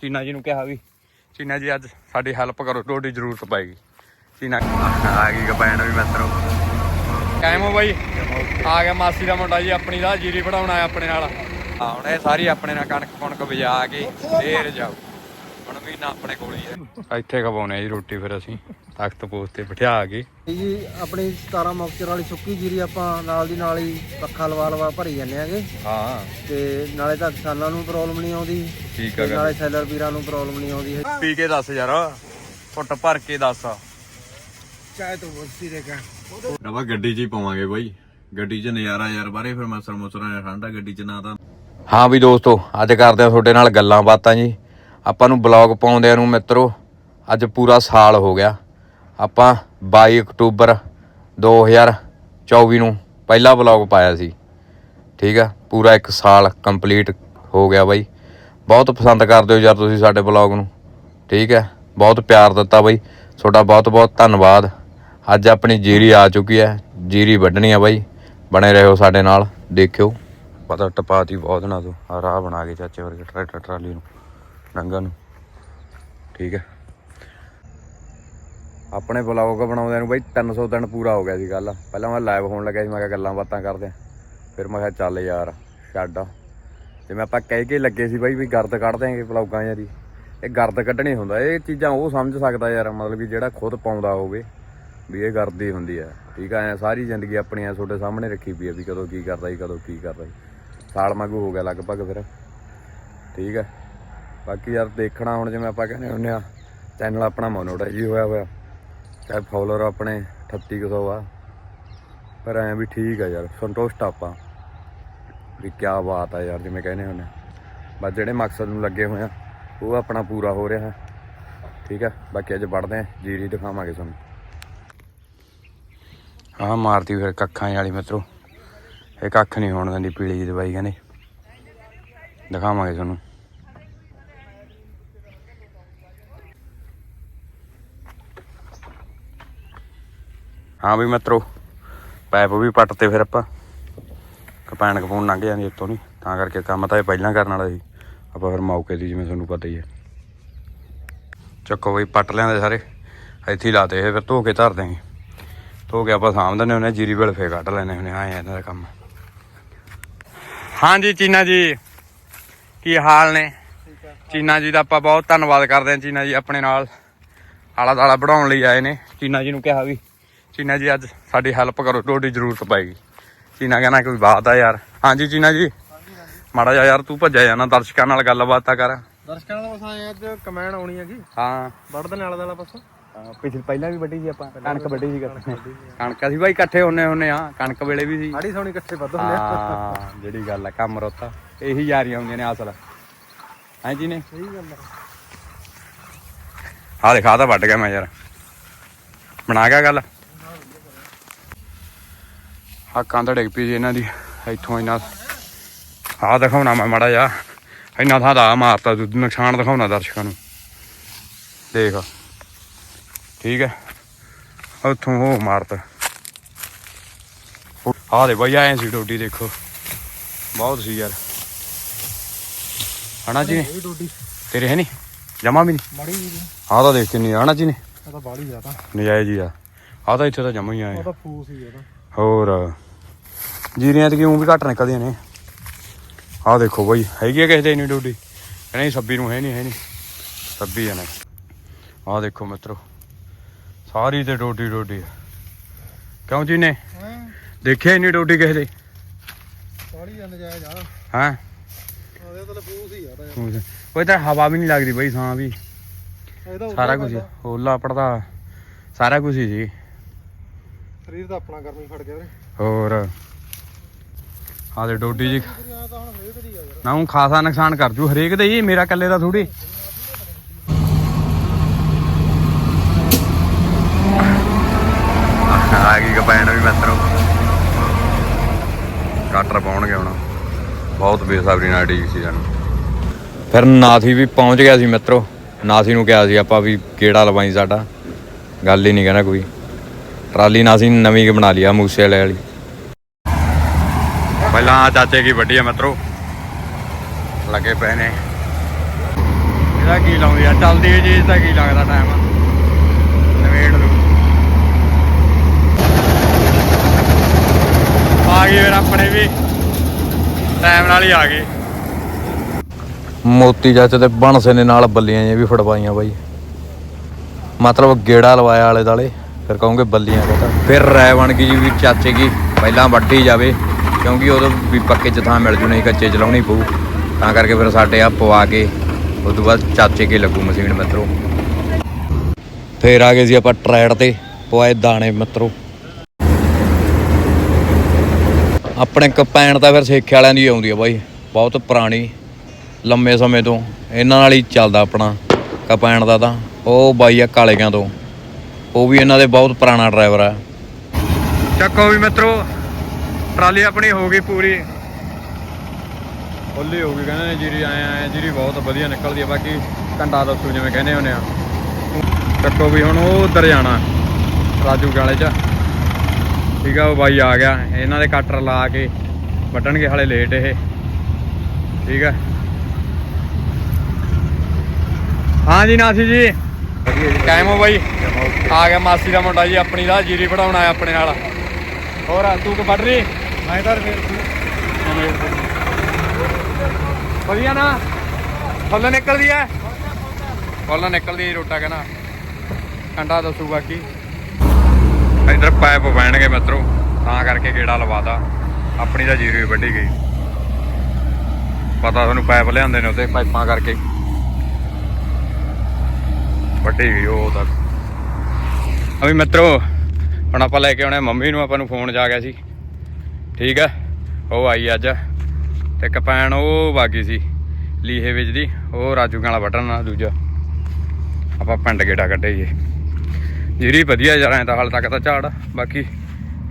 ਚੀਨਾ ਜੀ ਨੂੰ ਕਿਹਾ ਵੀ, ਚੀਨਾ ਜੀ ਅੱਜ ਸਾਡੀ ਹੈਲਪ ਕਰੋ, ਤੁਹਾਡੀ ਜ਼ਰੂਰਤ ਪਏਗੀ। ਚੀਨਾ ਆ ਗਈ ਕਪੈਣ ਵੀ ਮਿੱਤਰੋ। ਕਾਇਮ ਹੋ ਬਾਈ। ਆ ਗਿਆ ਮਾਸੀ ਦਾ ਮੁੰਡਾ ਜੀ, ਆਪਣੀ ਦਾ ਜੀਰੀ ਪੜਾਉਣ ਆਇਆ ਆਪਣੇ ਨਾਲ। ਆ ਹੁਣ ਇਹ ਸਾਰੀ ਆਪਣੇ ਨਾਲ ਕਣਕ ਕੁਣਕ ਵਜਾ ਕੇ ਫੇਰ ਜਾਓ ਹੁਣ ਵੀ ਨਾ ਆਪਣੇ ਕੋਲ ਹੀ ਹੈ। ਇੱਥੇ ਖਵਾਉਨੇ ਆ ਜੀ ਰੋਟੀ ਫਿਰ ਅਸੀਂ ਤਖਤ ਪੋਸਟ ਤੇ ਬਿਠਾ ਕੇ। ਜੀ ਆਪਣੀ 17 ਮੌਕਚਰ ਵਾਲੀ ਸੁੱਕੀ ਜੀਰੀ ਆਪਾਂ ਨਾਲ ਦੀ ਨਾਲ ਹੀ ਪੱਖਾ ਲਵਾ ਲਵਾ ਭਰੀ ਜਾਂਦੇ ਆਗੇ। ਹਾਂ। ਤੇ ਨਾਲੇ ਤਾਂ ਕਿਸਾਨਾਂ ਨੂੰ ਪ੍ਰੋਬਲਮ ਨਹੀਂ ਆਉਂਦੀ। ਠੀਕ ਆ ਗੱਲ। ਨਾਲੇ ਸੈਲਰ ਵੀਰਾਂ ਨੂੰ ਪ੍ਰੋਬਲਮ ਨਹੀਂ ਆਉਂਦੀ। ਹੈ ਪੀ ਕੇ ਦੱਸ ਯਾਰ ਫੁੱਟ ਭਰ ਕੇ ਦੱਸ। ਚਾਹੇ ਤੋਂ ਬੋਲਤੀ ਰਹੇਗਾ ਰਵਾ ਗੱਡੀ 'ਚ ਹੀ ਪਾਵਾਂਗੇ ਬਾਈ। ਗੱਡੀ 'ਚ ਨਜ਼ਾਰਾ ਯਾਰ ਬਾਰੇ ਫਿਰ ਮਸਰ ਮੁਸਰਾਂ ਠੰਡਾ ਗੱਡੀ 'ਚ ਨਾ ਤਾਂ ਹਾਂ ਵੀ ਦੋਸਤੋ ਅੱਜ ਕਰਦੇ ਆ ਤੁਹਾਡੇ ਨਾਲ ਗੱਲਾਂ ਬਾਤਾਂ ਜੀ। ਆਪਾਂ ਨੂੰ ਬਲੌਗ ਪਾਉਂਦਿਆਂ ਨੂੰ ਮਿੱਤਰੋ, ਅੱਜ ਪੂਰਾ ਸਾਲ ਹੋ ਗਿਆ। ਆਪਾਂ 22 ਅਕਤੂਬਰ 2024 ਨੂੰ ਪਹਿਲਾ ਬਲੌਗ ਪਾਇਆ ਸੀ। ਠੀਕ ਆ? ਪੂਰਾ ਇੱਕ ਸਾਲ ਕੰਪਲੀਟ ਹੋ ਗਿਆ ਬਾਈ। ਬਹੁਤ ਪਸੰਦ ਕਰਦੇ ਹੋ ਯਾਰ ਤੁਸੀਂ ਸਾਡੇ ਬਲੌਗ ਨੂੰ। ਠੀਕ ਹੈ ਬਹੁਤ ਪਿਆਰ ਦਿੱਤਾ ਬਾਈ। ਤੁਹਾਡਾ ਬਹੁਤ ਬਹੁਤ ਧੰਨਵਾਦ। ਅੱਜ ਆਪਣੀ ਜੀਰੀ ਆ ਚੁੱਕੀ ਹੈ ਜੀਰੀ ਵੱਢਣੀ ਆ ਬਾਈ। ਬਣੇ ਰਹੋ ਸਾਡੇ ਨਾਲ। ਦੇਖਿਓ। ਪਤਾ ਟਪਾਤੀ ਬਹੁਤ ਨਾ ਤੂੰ। ਰਾਹ ਬਣਾ ਕੇ ਚਾਚੇ ਵਰਗੇ ਟਰੈਕਟਰ ਟਰਾਲੀ ਨੂੰ। ਡੰਗਾ ਨੂੰ। ਠੀਕ ਹੈ। ਆਪਣੇ ਬਲੌਗ ਬਣਾਉਂਦਿਆਂ ਨੂੰ ਬਾਈ 300 ਦਿਨ ਪੂਰਾ ਹੋ ਗਿਆ ਸੀ ਗੱਲ। ਪਹਿਲਾਂ ਮੈਂ ਲਾਈਵ ਹੋਣ ਲੱਗਿਆ ਸੀ, ਮੈਂ ਕਿਹਾ ਗੱਲਾਂ ਬਾਤਾਂ ਕਰਦੇ ਆਂ। ਫਿਰ ਮੈਂ ਕਿਹਾ ਚੱਲ ਯਾਰ, ਛੱਡ। ਜਿਵੇਂ ਆਪਾਂ ਕਹਿ ਕੇ ਲੱਗੇ ਸੀ ਬਾਈ ਵੀ ਗਰਦ ਕੱਢ ਦਿਆਂਗੇ ਬਲੌਗਾਂ ਯਾਰੀ ਇਹ ਗਰਦ ਕੱਢਣੀ ਹੁੰਦਾ, ਇਹ ਚੀਜ਼ਾਂ ਉਹ ਸਮਝ ਸਕਦਾ ਯਾਰ, ਮਤਲਬ ਵੀ ਜਿਹੜਾ ਖੁਦ ਪਾਉਂਦਾ ਹੋਵੇ ਵੀ ਇਹ ਗਰਦ ਹੁੰਦੀ ਹੈ। ਠੀਕ ਆ ਐ ਸਾਰੀ ਜ਼ਿੰਦਗੀ ਆਪਣੀ ਐ ਤੁਹਾਡੇ ਸਾਹਮਣੇ ਰੱਖੀ ਪਈ ਆ ਵੀ ਕਦੋਂ ਕੀ ਕਰਦਾ ਸੀ ਕਦੋਂ ਕੀ ਕਰਦਾ ਸੀ ਸਾਲ ਵਾਂਗੂ ਹੋ ਗਿਆ ਲਗਭਗ ਫਿਰ। ਠੀਕ ਹੈ। ਬਾਕੀ ਯਾਰ ਦੇਖਣਾ ਹੁਣ ਜਿਵੇਂ ਆਪਾਂ ਕਹਿੰਦੇ ਹੁੰਦੇ ਆ ਚੈਨਲ ਆਪਣਾ ਮੋਨੋਟਾਈਜ਼ ਹੋਇਆ ਹੋਇਆ। ਚਾਹੇ ਫਾਲੋਅਰ ਆਪਣੇ 3800 ਆ, ਪਰ ਐ ਵੀ ਠੀਕ ਆ ਯਾਰ, ਸੰਤੁਸ਼ਟ ਆਪਾਂ। ਵੀ ਕੀ ਬਾਤ ਆ ਯਾਰ, ਜਿਵੇਂ ਕਹਿੰਦੇ ਹੁੰਦੇ ਆ। ਬਸ ਜਿਹੜੇ ਮਕਸਦ ਨੂੰ ਲੱਗੇ ਹੋਏ ਆ, ਉਹ ਆਪਣਾ ਪੂਰਾ ਹੋ ਰਿਹਾ ਠੀਕ ਆ, ਬਾਕੀ ਅੱਜ ਵੜਦੇ ਆ, ਜੀਰੀ ਦਿਖਾਵਾਂਗੇ ਤੁਹਾਨੂੰ। ਆਹ ਮਾਰਤੀ ਫਿਰ ਕੱਖਾਂ ਵਾਲੀ ਮਿੱਤਰੋ। ਇਹ ਕੱਖ ਨਹੀਂ ਹੋਣ ਦਿੰਦੀ ਪੀਲੀ ਦੀ ਦਵਾਈ, ਕਹਿੰਦੇ। ਦਿਖਾਵਾਂਗੇ ਤੁਹਾਨੂੰ। ਹਾਂ ਵੀ ਮਿੱਤਰੋ ਪਾਈਪ ਵੀ ਪੱਟ ਤੇ ਫਿਰ ਆਪਾਂ। ਕਪੈਣ ਕਪੂਣ ਲੰਘ ਜਾਂਦੀ ਉੱਤੋਂ ਨਹੀਂ ਤਾਂ ਕਰਕੇ ਕੰਮ ਤਾਂ ਇਹ ਪਹਿਲਾਂ ਕਰਨ ਵਾਲਾ ਸੀ। ਆਪਾਂ ਫਿਰ ਮੌਕੇ ਦੀ ਜਿਵੇਂ ਤੁਹਾਨੂੰ ਪਤਾ ਹੀ ਹੈ। ਚੱਕੋ ਬਈ, ਪੱਟ ਲਿਆਂਦੇ ਸਾਰੇ। ਇੱਥੇ ਹੀ ਲਾਤੇ ਫਿਰ ਧੋ ਕੇ ਧਰ ਦੇਂਗੇ ਧੋ ਕੇ ਆਪਾਂ ਸਾਂਭ ਦਿੰਦੇ ਹੁੰਦੇ ਜੀਰੀ ਵੇਲ ਫੇ ਕੱਢ ਲੈਣੇ ਹੁੰਦੇ ਆਏ ਇਹਨਾਂ ਦਾ ਕੰਮ। ਹਾਂਜੀ ਚੀਨਾ ਜੀ, ਕੀ ਹਾਲ ਨੇ? ਚੀਨਾ ਜੀ ਦਾ ਆਪਾਂ ਬਹੁਤ ਧੰਨਵਾਦ ਕਰਦੇ ਹਾਂ, ਚੀਨਾ ਜੀ ਆਪਣੇ ਨਾਲ। ਆਲਾ ਦਾਲਾ ਬਣਾਉਣ ਲਈ ਆਏ ਨੇ। ਚੀਨਾ ਜੀ ਨੂੰ ਕਿਹਾ ਵੀ ਚੀਨਾ ਜੀ ਅੱਜ ਸਾਡੀ ਹੈਲਪ ਕਰੋ ਤੁਹਾਡੀ ਜ਼ਰੂਰਤ ਪਏਗੀ। ਚੀਨਾ ਕਹਿੰਦਾ ਕੋਈ ਬਾਤ ਆ ਯਾਰ। ਹਾਂਜੀ ਚੀਨਾ ਜੀ। ਮਾੜਾ ਜਿਹਾ ਯਾਰ ਤੂੰ ਭੱਜਿਆ ਜਾਣਾ ਦਰਸ਼ਕਾਂ ਨਾਲ ਗੱਲਬਾਤ ਤਾਂ ਕਰ। ਦਰਸ਼ਕਾਂ ਦਾ ਬਸ ਆਏ ਅੱਜ ਕਮੈਨ ਆਉਣੀ ਹੈਗੀ। ਹਾਂ। ਵੜਦੇ ਨਾਲ ਦਾ ਬਸ ਪਿਛਲੇ ਪਹਿਲਾਂ ਵੀ ਵੱਡੀ ਸੀ ਆਪਾਂ ਕਣਕ ਵੱਡੀ ਸੀ ਕਣਕ ਅਸੀਂ ਬਾਈ ਇਕੱਠੇ ਹੁੰਨੇ ਹੁੰਨੇ ਆ ਕਣਕ ਵੇਲੇ ਵੀ ਸੀ। ਆੜੀ ਸੋਣੀ ਇਕੱਠੇ ਵੱਧ ਹੁੰਦੇ ਆ। ਹਾਂ ਜਿਹੜੀ ਗੱਲ ਆ ਕੰਮ ਰੋਤਾ ਇਹੀ ਯਾਰੀਆਂ ਹੁੰਦੀਆਂ ਨੇ ਅਸਲ। ਹਾਂ ਜੀ ਨੇ? ਸਹੀ ਗੱਲ ਆ। ਦਿਖਾ ਤਾਂ ਵੱਢ ਗਿਆ ਮੈਂ ਯਾਰ। ਬਣਾ ਗਿਆ ਗੱਲ। ਆ ਕੰਧ ਡਿੱਗ ਪਈ ਜੀ ਇਹਨਾਂ ਦੀ ਇੱਥੋਂ ਇਹਨਾਂ ਆਹ ਦਿਖਾਉਣਾ ਮੈਂ ਮਾੜਾ ਜਾ ਇੰਨਾ ਥਾਂ ਦਾ ਮਾਰਤਾ ਦੁੱਧ ਨੁਕਸਾਨ ਦਿਖਾਉਣਾ ਦਰਸ਼ਕਾਂ ਨੂੰ। ਦੇਖ ਠੀਕ ਹੈ ਉੱਥੋਂ ਉਹ ਮਾਰਤਾ। ਆਹ ਦੇ ਬਈ ਆਏ ਸੀ ਡੋਡੀ ਦੇਖੋ। ਬਹੁਤ ਸੀ ਯਾਰ। ਹਨਾ ਜੀ? ਤੇਰੇ ਹੈ ਨਹੀਂ? ਜਮਾ ਵੀ ਨਹੀਂ? ਮੜੀ ਜੀ। ਆਹ ਤਾਂ ਦੇਖ ਕਿੰਨੀ ਆਣਾ ਜੀ ਨੇ? ਤਾਂ ਬਾੜੀ ਜ਼ਿਆਦਾ। ਨਜਾਇਜ਼ ਹੀ ਆ। ਆਹ ਤਾਂ ਇੱਥੇ ਤਾਂ ਜਮਾ ਹੀ ਆਏ ਉਹ ਤਾਂ ਫੂਸ ਹੀ ਆ ਤਾਂ। ਹੋਰ ਜੀਰੀਆਂ ਤੇ ਕਿਉਂ ਵੀ ਘੱਟ ਨਿਕਲਦੀਆਂ ਨੇ? ਆਹ ਦੇਖੋ ਬਈ ਹੈਗੀ ਆ ਕਿਸੇ ਦੇ ਨਹੀਂ ਡਿਊਟੀ? ਨਹੀਂ ਸੱਬੀ ਨੂੰ ਹੈ ਨਹੀਂ ਹੈ ਨਹੀਂ। ਸੱਬੀ ਆ ਨੇ। ਆਹ ਦੇਖੋ ਮਿੱਤਰੋ ਸਾਰੀ ਤੇ ਡੋਡੀ ਡੋਡੀ ਆ। ਕਿਉਂ ਜੀ ਨੇ? ਦੇਖਿਆ ਨਹੀਂ ਡੋਡੀ ਕਿਸੇ ਦੇ? ਬਾੜੀ ਜਾਂਦੇ ਜਾਇਆ ਜਾ ਹਾਂ? ਉਹਦੇ ਤਾਂ ਫੂਸ ਹੀ ਆ। ਉਹ ਤਾਂ ਹਵਾ ਵੀ ਨਹੀਂ ਲੱਗਦੀ ਬਈ ਸਾਂ ਵੀ। ਸਾਰਾ ਕੁਝ। ਹੋਲਾ ਪੜਦਾ। ਸਾਰਾ ਕੁਝ ਹੀ ਸੀ ਸਰੀਰ ਤਾਂ ਆਪਣਾ ਗਰਮੀ ਫੜ ਗਿਆ ਵੀਰੇ। ਹੋਰ। ਆਹ ਦੇ ਡੋਡੀ ਜੀ ਆ ਦੀ ਆ ਨਾ ਉਹ ਖਾਸਾ ਨੁਕਸਾਨ ਕਰ ਜੂ ਹਰੇਕ ਦੇ ਹੀ ਮੇਰਾ ਇਕੱਲੇ ਦਾ ਥੋੜੀ ਆ ਗਈ ਕਪੈਣ ਵੀ ਮਿੱਤਰੋ। ਕਾਟਰ ਪਾਉਣਗੇ ਹੁਣ। ਬਹੁਤ ਬੇਸਬਰੀ ਨਾਲ ਡੀਕ ਸੀ ਸਾਨੂੰ। ਫਿਰ ਨਾਥੀ ਵੀ ਪਹੁੰਚ ਗਿਆ ਸੀ ਮਿੱਤਰੋ। ਨਾਥੀ ਨੂੰ ਕਿਹਾ ਸੀ ਆਪਾਂ ਵੀ ਕਿਹੜਾ ਲਵਾਈ ਸਾਡਾ। ਗੱਲ ਹੀ ਨਹੀਂ ਕਹਿੰਦਾ ਕੋਈ। ਟਰਾਲੀ ਨਾਥੀ ਨੇ ਨਵੀਂ ਕਿ ਬਣਾ ਲਈ ਆ ਮੂਸੇ ਵਾਲੇ ਵਾਲੀ। ਪਹਿਲਾਂ ਚਾਚੇ ਕੀ ਵੱਡੀ ਆ ਮਿੱਤਰੋ। ਲੱਗੇ ਪਏ ਨੇ। ਇਹਦਾ ਕੀ ਲਾਉਂਦੀ ਆ? ਚੱਲਦੀ ਹੈ ਚੀਜ਼ ਕੀ ਲੱਗਦਾ ਟਾਈਮ ਨਵੇੜ ਲੂ ਆ ਗਏ ਫਿਰ ਆਪਣੇ ਵੀ। ਟਾਈਮ ਨਾਲ ਹੀ ਆ ਗਏ ਮੋਤੀ ਚਾਚੇ ਤੇ ਬਣਸੇ ਨੇ ਨਾਲ ਬੱਲੀਆਂ ਜਿਹੀਆਂ ਵੀ ਫੜਵਾਈਆਂ ਬਾਈ। ਮਤਲਬ ਗੇੜਾ ਲਵਾਇਆ ਆਲੇ ਦਾਲੇ। ਫਿਰ ਕਹੋਗੇ ਬੱਲੀਆਂ ਕਹਤਾ ਫਿਰ ਰਾਇ ਬਣ ਗਈ ਜੀ ਵੀ ਚਾਚੇ ਕੀ ਪਹਿਲਾਂ ਵੱਢੀ ਜਾਵੇ, ਕਿਉਂਕਿ ਉਦੋਂ ਵੀ ਪੱਕੇ ਚ ਥਾਂ ਮਿਲ ਜੂ ਨਹੀਂ ਕੱਚੇ ਚਲਾਉਣੀ ਪਊ। ਤਾਂ ਕਰਕੇ ਫਿਰ ਸਾਡੇ ਆ ਪਵਾ ਕੇ, ਉਸ ਤੋਂ ਬਾਅਦ ਚਾਚੇ ਕੇ ਲੱਗੂ ਮਸ਼ੀਨ ਮਿੱਤਰੋ। ਫੇਰ ਆ ਗਏ ਸੀ ਆਪਾਂ ਟਰੈਡ ਤੇ, ਪਵਾਏ ਦਾਣੇ ਮਿੱਤਰੋ। ਆਪਣੇ ਕਪੈਣ ਤਾਂ ਫਿਰ ਸੇਖੇ ਵਾਲਿਆਂ ਦੀ ਆਉਂਦੀ ਆ ਬਾਈ, ਬਹੁਤ ਪੁਰਾਣੀ, ਲੰਮੇ ਸਮੇਂ ਤੋਂ। ਇਹਨਾਂ ਨਾਲ ਹੀ ਚੱਲਦਾ ਆਪਣਾ ਕਪੈਣ ਦਾ ਤਾਂ, ਉਹ ਬਾਈ ਆ ਕਾਲੇਕਿਆਂ ਤੋਂ। ਉਹ ਵੀ ਇਹਨਾਂ ਦੇ ਬਹੁਤ ਪੁਰਾਣਾ ਡਰਾਈਵਰ ਆ। ਚੱਕੋ ਵੀ ਮਿੱਤਰੋ ਟਰਾਲੀ ਆਪਣੀ ਹੋ ਗਈ ਪੂਰੀ। ਫੁੱਲੀ ਹੋ ਗਈ ਕਹਿੰਦੇ ਨੇ ਜੀਰੀ ਆਏ ਆਏ ਜੀਰੀ ਬਹੁਤ ਵਧੀਆ ਨਿਕਲਦੀ ਆ ਬਾਕੀ ਕੰਡਾ ਦੱਸੂ ਜਿਵੇਂ ਕਹਿੰਦੇ ਹੁੰਦੇ ਆ। ਚੱਕੋ ਵੀ ਹੁਣ ਉਹ ਉੱਧਰ ਜਾਣਾ ਰਾਜੂ ਗਾਲੇ 'ਚ। ਠੀਕ ਆ ਉਹ ਬਾਈ ਆ ਗਿਆ ਇਹਨਾਂ ਦੇ ਕਟਰ ਲਾ ਕੇ ਵੱਢਣਗੇ ਹਲੇ ਲੇਟ ਇਹ। ਠੀਕ ਆ। ਹਾਂ ਜੀ ਨਾਸੀ ਜੀ। ਕਾਇਮ ਹੋ ਬਾਈ। ਆ ਗਿਆ ਮਾਸੀ ਦਾ ਮੁੰਡਾ ਜੀ ਆਪਣੀ ਦਾ ਜੀਰੀ ਵਢਾਉਣ ਆਇਆ ਆਪਣੇ ਨਾਲ। ਹੋਰ ਤੂੰ ਕਿ ਵੱਢ ਰਹੀ? ਮੈਂ ਤਾਂ ਫੇਰ ਵਧੀਆ ਨਾ? ਫੁੱਲ ਨਿਕਲਦੀ ਐ? ਫੁੱਲ ਨਿਕਲਦੀ ਐ ਰੋਟਾ ਕਹਿੰਦਾ। ਕੰਡਾ ਦੱਸੂ ਬਾਕੀ ਇਧਰ ਪਾਈਪ ਪੈਣਗੇ ਮਿੱਤਰੋ ਤਾਂ ਕਰਕੇ ਗੇੜਾ ਲਵਾਤਾ। ਆਪਣੀ ਤਾਂ ਜੀਰੀ ਵੱਢੀ ਗਈ। ਪਤਾ ਤੁਹਾਨੂੰ ਪਾਈਪ ਲਿਆਂਦੇ ਨੇ ਉੱਤੇ ਪਾਈਪਾਂ ਕਰਕੇ। ਵੱਡੀ ਗਈ ਉਹ ਤੱਕ ਅਭੀ ਮਿੱਤਰੋ, ਹੁਣ ਆਪਾਂ ਲੈ ਕੇ ਆਉਣੇ, ਮੰਮੀ ਨੂੰ ਆਪਾਂ ਨੂੰ ਫੋਨ ਜਾ ਗਿਆ ਸੀ। ਠੀਕ ਆ, ਉਹ ਆਈ ਅੱਜ। ਤੇ ਕਪੈਣ ਉਹ ਵਾਗੀ ਸੀ, ਲੀਹੇ ਵਿੱਚ ਦੀ, ਉਹ ਰਾਜੂ ਵਾਲਾ ਬਟਨ ਨਾਲ ਦੂਜਾ। ਆਪਾਂ ਪਿੰਡ ਗੇੜਾ ਕੱਢੇ ਜੀ ਜੀਰੀ ਵਧੀਆ ਯਾਰ, ਐ ਤਾਂ ਹਾਲ ਤੱਕ ਤਾਂ ਝਾੜ ਬਾਕੀ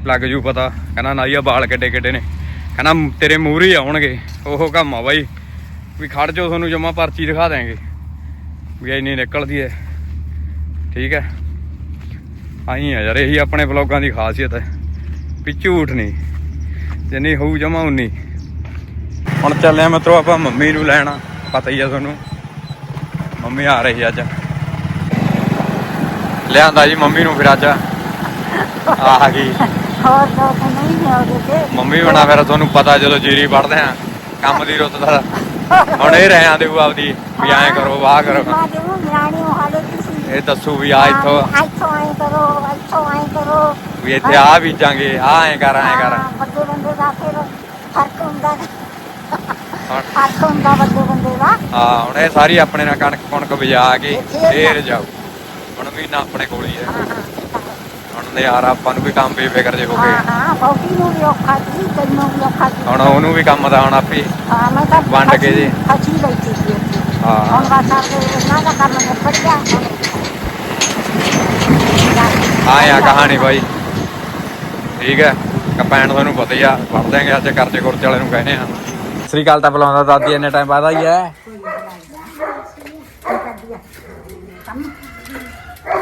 ਲੱਗ ਜੂ ਪਤਾ। ਕਹਿੰਦਾ ਨਾਈਆ ਬਾਲ ਕਿੱਡੇ ਕਿੱਡੇ ਨੇ। ਕਹਿੰਦਾ ਤੇਰੇ ਮੂਹਰੇ ਆਉਣਗੇ। ਉਹ ਕੰਮ ਆ ਬਾਈ। ਵੀ ਖੜ ਜਾਓ ਤੁਹਾਨੂੰ ਜਮਾ ਪਰਚੀ ਦਿਖਾ ਦੇਾਂਗੇ ਵੀ ਇੰਨੀ ਨਿਕਲਦੀ ਐ। ਠੀਕ ਹੈ? ਆਈ ਆ ਯਾਰ ਇਹੀ ਆਪਣੇ ਵਲੌਗਾਂ ਦੀ ਖਾਸੀਅਤ ਹੈ। ਵੀ ਝੂਠ ਨਹੀਂ ਜਿੰਨੀ ਹੋਊ ਜਮਾ ਉਨੀ। ਹੁਣ ਚੱਲੇ ਆ ਮਿੱਤਰੋ ਆਪਾਂ ਮੰਮੀ ਨੂੰ ਲੈਣਾ ਪਤਾ ਹੀ ਆ ਤੁਹਾਨੂੰ। ਮੰਮੀ ਆ ਰਹੀ ਅੱਜ। ਲਿਆਂਦਾ ਜੀ ਮੰਮੀ ਨੂੰ ਫਿਰ ਅੱਜ। ਆ ਗਈ। ਮੰਮੀ ਬਣਾ ਫਿਰ ਤੁਹਾਨੂੰ ਪਤਾ ਜਦੋਂ ਜੀਰੀ ਵੜਦੇ ਆ ਕੰਮ ਦੀ ਰੁੱਤ ਦਾ। ਹੁਣ ਇਹ ਰਹਿ ਆਂਦੇ ਉਹ ਆਪਦੀ ਵੀ ਐਂ ਕਰੋ ਵਾਹ ਕਰੋ। ਇਹ ਦੱਸੂ ਵੀ ਆ ਇੱਥੋਂ ਇੱਥੋਂ ਆਏ ਕਰੋ ਇੱਥੋਂ ਆਏ ਕਰੋ। ਵੀ ਇੱਥੇ ਆ ਬੀਜਾਂਗੇ ਆ ਐਂ ਕਰ ਐਂ ਕਰ। ਵੱਡੇ ਬੰਦੇ ਦਾ ਫਿਰ ਫ਼ਰਕ ਹੁੰਦਾ। ਫ਼ਰਕ ਹੁੰਦਾ ਵੱਡੇ ਬੰਦੇ ਦਾ। ਹਾਂ ਹੁਣ ਇਹ ਸਾਰੀ ਆਪਣੇ ਨਾਲ ਕਣਕ ਕਣਕ ਵਜਾ ਕੇ ਫੇਰ ਜਾਓ ਹੁਣ ਵੀ ਨਾ ਆਪਣੇ ਕੋਲ ਹੀ ਹੈ। ਹੁਣ ਤੇ ਯਾਰ ਆਪਾਂ ਨੂੰ ਵੀ ਕੰਮ ਬੇਫਿਕਰ ਜੇ ਹੋ ਗਏ। ਹਾਂ ਬਹੁਤੀ ਨੂੰ ਵੀ ਔਖਾ ਸੀ ਤੈਨੂੰ ਵੀ ਔਖਾ ਸੀ। ਹੁਣ ਉਹਨੂੰ ਵੀ ਕੰਮ ਦਾ ਹੁਣ ਆਪੇ ਹਾਂ ਮੈਂ ਤਾਂ ਵੰਡ ਕੇ ਜੀ। ਅੱਛੀ ਬੈਠੀ ਸੀ ਉੱਥੇ। ਹਾਂ। ਹੁਣ ਬਸ ਆਪੇ ਇਹਨਾਂ ਦਾ ਕੰਮ ਨਿਬੜ ਗਿਆ। ਆਏ ਆ ਕਹਾਣੀ ਬਾਈ। ਠੀਕ ਹੈ ਕਪੈਣ ਤੁਹਾਨੂੰ ਪਤਾ ਹੀ ਆ ਪੜ ਦਿਆਂਗੇ ਅੱਜ ਕਰਜੇ ਕੁਰਜੇ ਵਾਲੇ ਨੂੰ ਕਹਿੰਦੇ ਆ। ਸ੍ਰੀ ਅਕਾਲ ਤਾਂ ਬੁਲਾਉਂਦਾ ਦਾਦੀ, ਇੰਨੇ ਟਾਈਮ ਬਾਅਦ ਆਈ ਹੈ।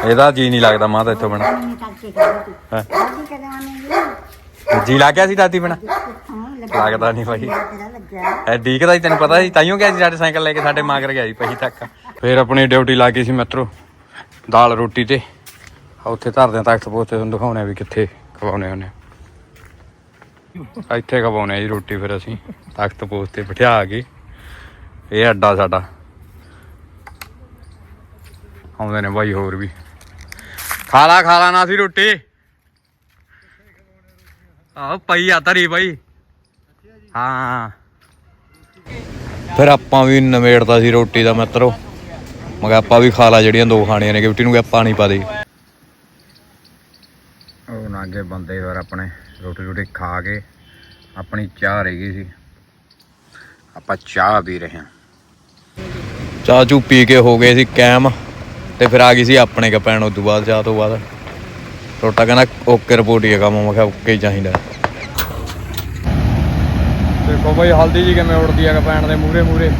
ਇਹਦਾ ਜੀ ਨਹੀਂ ਲੱਗਦਾ ਮਾਂ ਤਾਂ ਇੱਥੋਂ ਬਣਾ ਜੀ ਲੱਗ ਗਿਆ ਸੀ ਦਾਦੀ ਬਣਾ ਲੱਗਦਾ ਨਹੀਂ ਭਾਈ ਤੇਰਾ ਐ ਡੀਕਦਾ ਹੀ ਤੈਨੂੰ ਪਤਾ ਸੀ, ਤਾਈਓ ਗਿਆ ਸੀ ਸਾਡੇ ਸਾਈਕਲ ਲੈ ਕੇ ਸਾਡੇ ਮਾਗਰ ਗਿਆ ਸੀ, ਪਹੀ ਤੱਕ। ਫੇਰ ਆਪਣੀ ਡਿਊਟੀ ਲਾ ਗਈ ਸੀ ਮਿੱਤਰੋ, ਦਾਲ ਰੋਟੀ ਤੇ। ਆ ਉੱਥੇ ਧਰਦੇ ਆ ਤਖਤ ਪੋਤੇ ਤੁਹਾਨੂੰ ਦਿਖਾਉਣੇ ਆ ਵੀ ਕਿੱਥੇ ਖਵਾਉਣੇ ਉਹਨੇ। ਇੱਥੇ ਖਵਾਉਣੇ ਆ ਜੀ ਰੋਟੀ ਫਿਰ ਅਸੀਂ, ਤਖਤ ਪੋਸਟ ਤੇ ਬਿਠਾ ਕੇ। ਇਹ ਅੱਡਾ ਸਾਡਾ। ਆਉਂਦੇ ਨੇ ਬਾਈ ਹੋਰ ਵੀ। ਖਾਲਾ ਖਾਲਾ ਨਾ ਸੀ ਰੋਟੀ। ਆਹ ਪਈ ਆ ਧਰੀ ਬਾਈ। ਹਾਂ ਫਿਰ ਆਪਾਂ ਵੀ ਨਵੇੜਦਾ ਸੀ ਰੋਟੀ ਦਾ ਮਿੱਤਰੋ। ਮੈਂ ਆਪਾਂ ਵੀ ਖਾ ਲਾ ਜਿਹੜੀਆਂ ਦੋ ਖਾਣੀਆਂ ਨੇ ਗਿਫਟੀ ਨੂੰ ਕਿਹਾ ਪਾਣੀ ਪਾ ਦੇ ਨਾ ਅੱਗੇ ਬੰਦੇ ਫਿਰ ਆਪਣੇ ਰੋਟੀ ਰੋਟੀ ਖਾ ਕੇ ਆਪਣੀ ਚਾਹ ਰਹਿ ਗਈ ਸੀ। ਆਪਾਂ ਚਾਹ ਪੀ ਰਹੇ ਹਾਂ। ਚਾਹ ਚੂ ਪੀ ਕੇ ਹੋ ਗਏ ਸੀ ਕੈਮ ਤੇ ਫਿਰ ਆ ਗਈ ਸੀ ਆਪਣੇ ਕਪੈਣ ਉਸ ਤੋਂ ਬਾਅਦ ਚਾਹ ਤੋਂ ਬਾਅਦ। ਰੋਟਾ ਕਹਿੰਦਾ ਓਕੇ ਰਿਪੋਰਟ ਹੀ ਹੈ ਕੰਮ ਮੈਂ ਕਿਹਾ ਓਕੇ ਹੀ ਚਾਹੀਦਾ। ਦੇਖੋ ਬਈ ਹਲਦੀ ਜੀ ਕਿਵੇਂ ਉੜਦੀ ਆ ਕਪੈਣ ਦੇ ਮੂਰੇ ਮੂਰੇ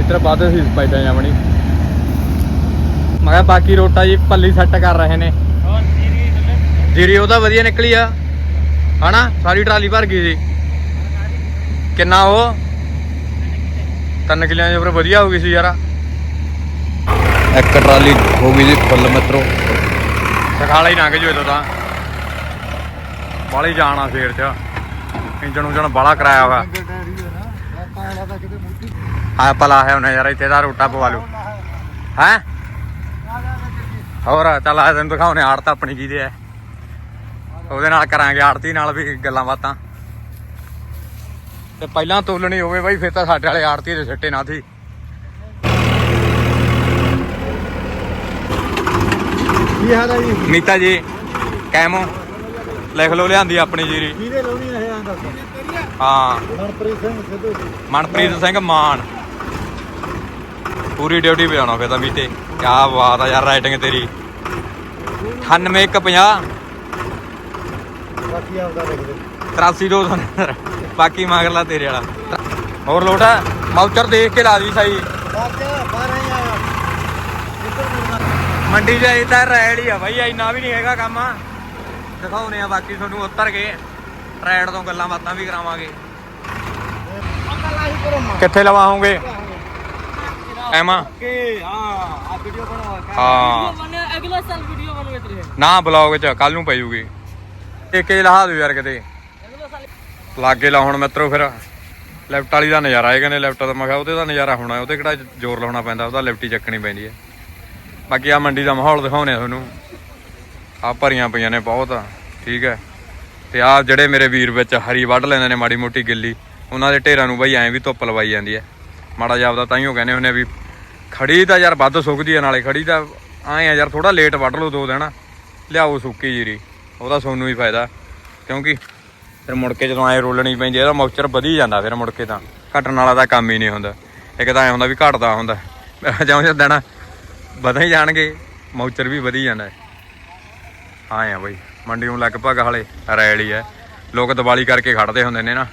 ਇੱਧਰ ਵੱਧ ਸੀ ਪੈਦਾ ਜਾਵਣੀ ਮੈਂ ਕਿਹਾ ਬਾਕੀ ਰੋਟਾ ਜੀ ਪੱਲੀ ਸੈੱਟ ਕਰ ਰਹੇ ਨੇ। ਜੀਰੀ ਉਹਦਾ ਵਧੀਆ ਨਿਕਲੀ ਆ। ਹਨਾ? ਸਾਰੀ ਟਰਾਲੀ ਭਰ ਗਈ ਸੀ। ਕਿੰਨਾ ਉਹ? ਤਿੰਨ ਕਿੱਲਿਆਂ ਦੇ ਉੱਪਰ ਵਧੀਆ ਹੋ ਗਈ ਸੀ ਯਾਰ। ਇੱਕ ਟਰਾਲੀ ਹੋ ਗਈ ਜੀ ਫੁੱਲ ਮਿੱਤਰੋ। ਸਖਾਲਾ ਹੀ ਲੰਘ ਜੋ ਇਦੋਂ ਤਾਂ। ਬਾਲੀ ਜਾਣਾ ਫੇਰ ਚ। ਇੰਜਣ ਉਂਜਣ ਬਾਲਾ ਕਰਾਇਆ ਹੋਇਆ ਹਾਂ ਪਲਾ ਹੈ ਉਹਨੇ ਯਾਰ ਇੱਥੇ ਦਾ ਰੋਟਾ ਪਵਾ ਲੂ ਹੈ? ਹੋਰ ਚੱਲ ਆ ਤੈਨੂੰ ਦਿਖਾਉਣੇ ਆੜਤ ਆਪਣੀ ਕੀ ਦੇ ਹੈ ਉਹਦੇ ਨਾਲ ਕਰਾਂਗੇ ਆੜਤੀ ਨਾਲ ਵੀ ਗੱਲਾਂ ਬਾਤਾਂ। ਤੇ ਪਹਿਲਾਂ ਤੋਲਣੀ ਹੋਵੇ ਬਾਈ ਫਿਰ ਤਾਂ ਸਾਡੇ ਵਾਲੇ ਆੜਤੀ ਦੇ ਸਿੱਟੇ ਨਾ ਸੀ। ਕੀ ਹਾਲ ਹੈ ਜੀ? ਮੀਤਾ ਜੀ ਕੈਮੋ ਲਿਖ ਲੋ ਲਿਆਂਦੀ ਆਪਣੀ ਜੀਰੀ। ਕਿਹਦੇ ਲਾਉਣੀ ਹੈ ਆਂ ਦੱਸ। ਹਾਂ। ਮਨਪ੍ਰੀਤ ਸਿੰਘ ਸਿੱਧੂ ਮਨਪ੍ਰੀਤ ਸਿੰਘ ਮਾਨ। ਪੂਰੀ ਡਿਊਟੀ ਵਜਾਉਣਾ ਫਿਰ ਤਾਂ ਮੀਤੇ। ਕੀ ਬਾਤ ਆ ਯਾਰ ਰਾਈਟਿੰਗ ਤੇਰੀ। 9150 ਬਾਕੀ ਆਪਦਾ ਦੇਖਦੇ 83 ਬਾਕੀ ਮਗਰਲਾ ਤੇਰੇ ਵਾਲਾ। ਹੋਰ ਲੋਟ ਆ? ਮਾਊਚਰ ਦੇਖ ਕੇ ਲਾ ਦੀ ਸਾਈ। ਮੰਡੀ ਜਾਈ ਤਾਂ ਰੈਡ ਹੀ ਆ ਬਾਈ ਇੰਨਾ ਵੀ ਨਹੀਂ ਹੈਗਾ ਕੰਮ। ਦਿਖਾਉਨੇ ਆ ਬਾਕੀ ਤੁਹਾਨੂੰ ਉਤਰ ਕੇ। ਰੈਡ ਤੋਂ ਗੱਲਾਂ ਬਾਤਾਂ ਵੀ ਕਰਾਵਾਂਗੇ। ਕਿੱਥੇ ਲਵਾਉਂਗੇ ਐਮਾ। ਕੇ ਹਾਂ ਆ ਵੀਡੀਓ ਬਣਾਵਾ ਹਾਂ। ਅਗਲਾ ਸਾਲ ਵੀਡੀਓ ਬਣਾਵੇ ਤੇਰੇ। ਨਾ ਬਲੌਗ ਚ ਕੱਲ ਨੂੰ ਪਈ ਜੂਗੀ ਟੇਕੇ ਲਹਾ ਦਿਓ ਯਾਰ ਕਿਤੇ। ਲਾਗੇ ਲਾਉਣ ਮਿੱਤਰੋ ਫਿਰ। ਲੈਫਟ ਵਾਲੀ ਦਾ ਨਜ਼ਾਰਾ ਇਹ ਕਹਿੰਦੇ ਲੈਫਟ ਦਾ। ਮੈਂ ਕਿਹਾ ਉਹਦੇ ਦਾ ਨਜ਼ਾਰਾ ਹੋਣਾ, ਉਹਦੇ ਕਿਹੜਾ ਜ਼ੋਰ ਲਾਉਣਾ ਪੈਂਦਾ, ਉਹਦਾ ਲਿਫਟੀ ਚੱਕਣੀ ਪੈਂਦੀ ਹੈ। ਬਾਕੀ ਆ ਮੰਡੀ ਦਾ ਮਾਹੌਲ ਦਿਖਾਉਨੇ ਆ ਤੁਹਾਨੂੰ। ਆ ਭਰੀਆਂ ਪਈਆਂ ਨੇ ਬਹੁਤ, ਠੀਕ ਹੈ। ਤੇ ਆ ਜਿਹੜੇ ਮੇਰੇ ਵੀਰ ਵਿੱਚ ਹਰੀ ਵੱਢ ਲੈਂਦੇ ਨੇ ਮਾੜੀ ਮੋਟੀ ਗਿੱਲੀ, ਉਹਨਾਂ ਦੇ ਢੇਰਾਂ ਨੂੰ ਬਈ ਐਂ ਵੀ ਧੁੱਪ ਲਵਾਈ ਜਾਂਦੀ ਹੈ। ਮਾੜਾ ਜਾਪਦਾ ਤਾਂ ਹੀ ਉਹ ਕਹਿੰਦੇ ਹੁੰਨੇ ਵੀ ਖੜੀ ਤਾਂ ਯਾਰ ਵੱਧ ਸੁੱਕਦੀ ਹੈ, ਨਾਲੇ ਖੜੀ ਤਾਂ ਐਂ ਆ ਯਾਰ ਥੋੜਾ ਲੇਟ ਵੱਢ ਲਓ ਦੋ ਦਿਨ। ਲਿਆਓ ਸੁੱਕੀ ਜੀਰੀ। ਉਹਦਾ ਤੁਹਾਨੂੰ ਹੀ ਫਾਇਦਾ, ਕਿਉਂਕਿ ਫਿਰ ਮੁੜ ਕੇ ਜਦੋਂ ਐ ਰੋਲਣੀ ਪੈਂਦੀ ਇਹਦਾ ਮੌਚਰ ਵਧੀ ਜਾਂਦਾ ਫਿਰ ਮੁੜ ਕੇ ਤਾਂ। ਘਟਣ ਵਾਲਾ ਤਾਂ ਕੰਮ ਹੀ ਨਹੀਂ ਹੁੰਦਾ। ਇੱਕ ਤਾਂ ਐ ਹੁੰਦਾ ਵੀ ਘਟਦਾ ਹੁੰਦਾ। ਜਿਉਂ ਜਿਉਂ ਦਿਨ ਹੀ ਜਾਣਗੇ ਮੌਚਰ ਵੀ ਵਧੀ ਜਾਂਦਾ। ਹੈ ਹਾਂ ਆ ਬਈ। ਮੰਡੀ ਨੂੰ ਲਗਭਗ ਹਲੇ ਰੈਲ ਹੀ। ਹੈ ਲੋਕ ਦੀਵਾਲੀ ਕਰਕੇ ਖੜਦੇ ਹੁੰਦੇ ਨੇ ਨਾ।